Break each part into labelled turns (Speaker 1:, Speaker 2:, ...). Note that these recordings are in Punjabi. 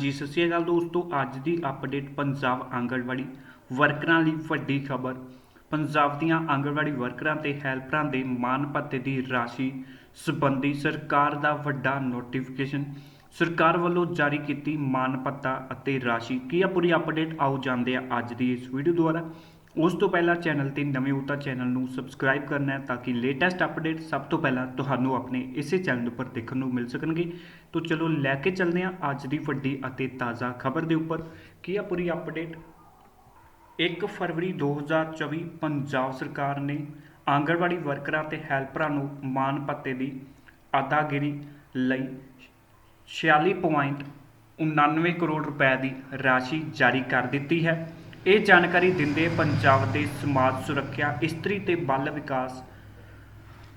Speaker 1: ਜੀ, ਸਤਿ ਸ਼੍ਰੀ ਅਕਾਲ ਦੋਸਤੋ, ਅੱਜ ਦੀ ਅਪਡੇਟ ਪੰਜਾਬ ਆਂਗਣਵਾੜੀ ਵਰਕਰਾਂ ਲਈ ਵੱਡੀ ਖਬਰ। ਪੰਜਾਬ ਦੀਆਂ ਆਂਗਣਵਾੜੀ ਵਰਕਰਾਂ ਤੇ ਹੈਲਪਰਾਂ ਦੇ ਮਾਨ ਭੱਤੇ ਦੀ ਰਾਸ਼ੀ ਸੰਬੰਧੀ ਸਰਕਾਰ ਦਾ ਵੱਡਾ ਨੋਟੀਫਿਕੇਸ਼ਨ ਸਰਕਾਰ ਵੱਲੋਂ ਜਾਰੀ ਕੀਤੀ ਮਾਨ ਭੱਤਾ ਅਤੇ ਰਾਸ਼ੀ। ਕੀ ਆ ਪੂਰੀ ਅਪਡੇਟ ਆਓ ਜਾਂਦੇ ਆ ਅੱਜ ਦੀ ਇਸ ਵੀਡੀਓ ਦੁਆਰਾ। ਉਸ ਤੋਂ ਪਹਿਲਾਂ ਚੈਨਲ ਤੇ ਨਵੇਂ ਹੋ ਤਾਂ ਚੈਨਲ ਨੂੰ ਸਬਸਕ੍ਰਾਈਬ ਕਰਨਾ ਹੈ ਤਾਂ ਕਿ ਲੇਟੈਸਟ ਅਪਡੇਟ ਸਭ ਤੋਂ ਪਹਿਲਾਂ ਤੁਹਾਨੂੰ ਆਪਣੇ ਇਸੇ ਚੈਨਲ ਉੱਪਰ ਦੇਖਣ ਨੂੰ ਮਿਲ ਸਕਣਗੇ। ਤੋਂ ਚਲੋ ਲੈ ਕੇ ਚੱਲਦੇ ਹਾਂ ਅੱਜ ਦੀ ਵੱਡੀ ਅਤੇ ਤਾਜ਼ਾ ਖਬਰ ਦੇ ਉੱਪਰ। ਕੀ ਆ ਪੂਰੀ ਅਪਡੇਟ 1 ਫਰਵਰੀ 2024 ਪੰਜਾਬ ਸਰਕਾਰ ਨੇ ਆਂਗਣਵਾੜੀ ਵਰਕਰਾਂ ਤੇ ਹੈਲਪਰਾਂ ਨੂੰ ਮਾਨ ਭੱਤੇ ਦੀ ਅਦਾਗਿਰੀ ਲਈ 46.99 ਕਰੋੜ ਰੁਪਏ ਦੀ ਰਾਸ਼ੀ ਜਾਰੀ ਕਰ ਦਿੱਤੀ ਹੈ। ਇਹ ਜਾਣਕਾਰੀ ਦਿੰਦੇ ਪੰਜਾਬ ਦੇ ਸਮਾਜ ਸੁਰੱਖਿਆ, ਇਸਤਰੀ ਤੇ ਬਾਲ ਵਿਕਾਸ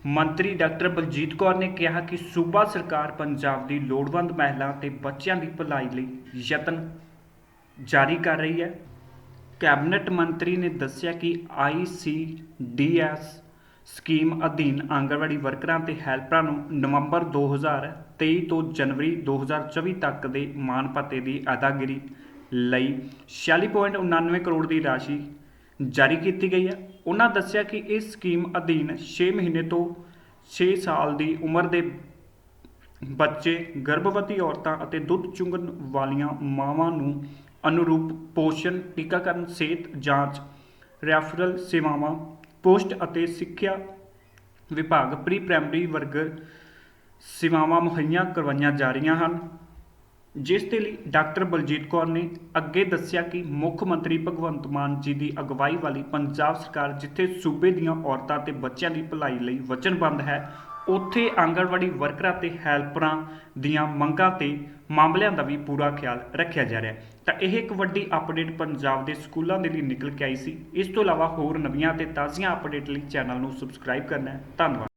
Speaker 1: ਮੰਤਰੀ ਡਾਕਟਰ ਬਲਜੀਤ ਕੌਰ ਨੇ ਕਿਹਾ ਕਿ ਸੂਬਾ ਸਰਕਾਰ ਪੰਜਾਬ ਦੀ ਲੋੜਵੰਦ ਮਹਿਲਾ ਤੇ ਬੱਚਿਆਂ ਦੀ ਭਲਾਈ ਲਈ ਯਤਨ ਜਾਰੀ ਕਰ ਰਹੀ ਹੈ। ਕੈਬਨਿਟ ਮੰਤਰੀ ਨੇ ਦੱਸਿਆ ਕਿ ਆਈਸੀਡੀਐਸ ਸਕੀਮ ਅਧੀਨ ਆਂਗਣਵਾੜੀ ਵਰਕਰਾਂ ਤੇ ਹੈਲਪਰਾਂ ਨੂੰ ਨਵੰਬਰ 2023 ਤੋਂ ਜਨਵਰੀ 2024 ਤੱਕ ਦੇ ਮਾਨ ਭੱਤੇ ਦੀ ਅਦਾਗਿਰੀ ਲਈ 46.99 ਕਰੋੜ ਦੀ ਰਾਸ਼ੀ ਜਾਰੀ ਕੀਤੀ ਗਈ ਹੈ। ਉਹਨਾਂ ਦੱਸਿਆ ਕਿ ਇਸ ਸਕੀਮ ਅਧੀਨ 6 ਮਹੀਨੇ ਤੋਂ 6 ਸਾਲ ਦੀ ਉਮਰ ਦੇ ਬੱਚੇ, ਗਰਭਵਤੀ ਔਰਤਾਂ ਅਤੇ ਦੁੱਧ ਚੁੰਘਣ ਵਾਲੀਆਂ ਮਾਵਾਂ ਨੂੰ ਅਨੁਰੂਪ ਪੋਸ਼ਣ, ਟੀਕਾਕਰਨ, ਸਿਹਤ ਜਾਂਚ, ਰੈਫਰਲ ਸੇਵਾਵਾਂ, ਪੋਸਟ ਅਤੇ ਸਿੱਖਿਆ ਵਿਭਾਗ ਪ੍ਰੀ ਪ੍ਰਾਇਮਰੀ ਵਰਗ ਸੇਵਾਵਾਂ ਮੁਹੱਈਆ ਕਰਵਾਈਆਂ ਜਾ ਰਹੀਆਂ ਹਨ। ਜਿਸ ਦੇ ਲਈ ਡਾਕਟਰ ਬਲਜੀਤ ਕੌਰ ਨੇ ਅੱਗੇ ਦੱਸਿਆ ਕਿ ਮੁੱਖ ਮੰਤਰੀ ਭਗਵੰਤ ਮਾਨ ਜੀ ਦੀ ਅਗਵਾਈ ਵਾਲੀ ਪੰਜਾਬ ਸਰਕਾਰ ਜਿੱਥੇ ਸੂਬੇ ਦੀਆਂ ਔਰਤਾਂ ਤੇ ਬੱਚਿਆਂ ਦੀ ਭਲਾਈ ਲਈ ਵਚਨਬੱਧ ਹੈ, ਉੱਥੇ ਆਂਗਣਵਾੜੀ ਵਰਕਰਾਂ ਤੇ ਹੈਲਪਰਾਂ ਦੀਆਂ ਮੰਗਾਂ ਤੇ ਮਾਮਲਿਆਂ ਦਾ ਵੀ ਪੂਰਾ ਖਿਆਲ ਰੱਖਿਆ ਜਾ ਰਿਹਾ ਹੈ। ਤਾਂ ਇਹ ਇੱਕ ਵੱਡੀ ਅਪਡੇਟ ਪੰਜਾਬ ਦੇ ਸਕੂਲਾਂ ਦੇ ਲਈ ਨਿਕਲ ਕੇ ਆਈ ਸੀ। ਇਸ ਤੋਂ ਇਲਾਵਾ ਹੋਰ ਨਵੀਆਂ ਤੇ ਤਾਜ਼ੀਆਂ ਅਪਡੇਟ ਲਈ ਚੈਨਲ ਨੂੰ ਸਬਸਕ੍ਰਾਈਬ ਕਰਨਾ ਧੰਨਵਾਦ।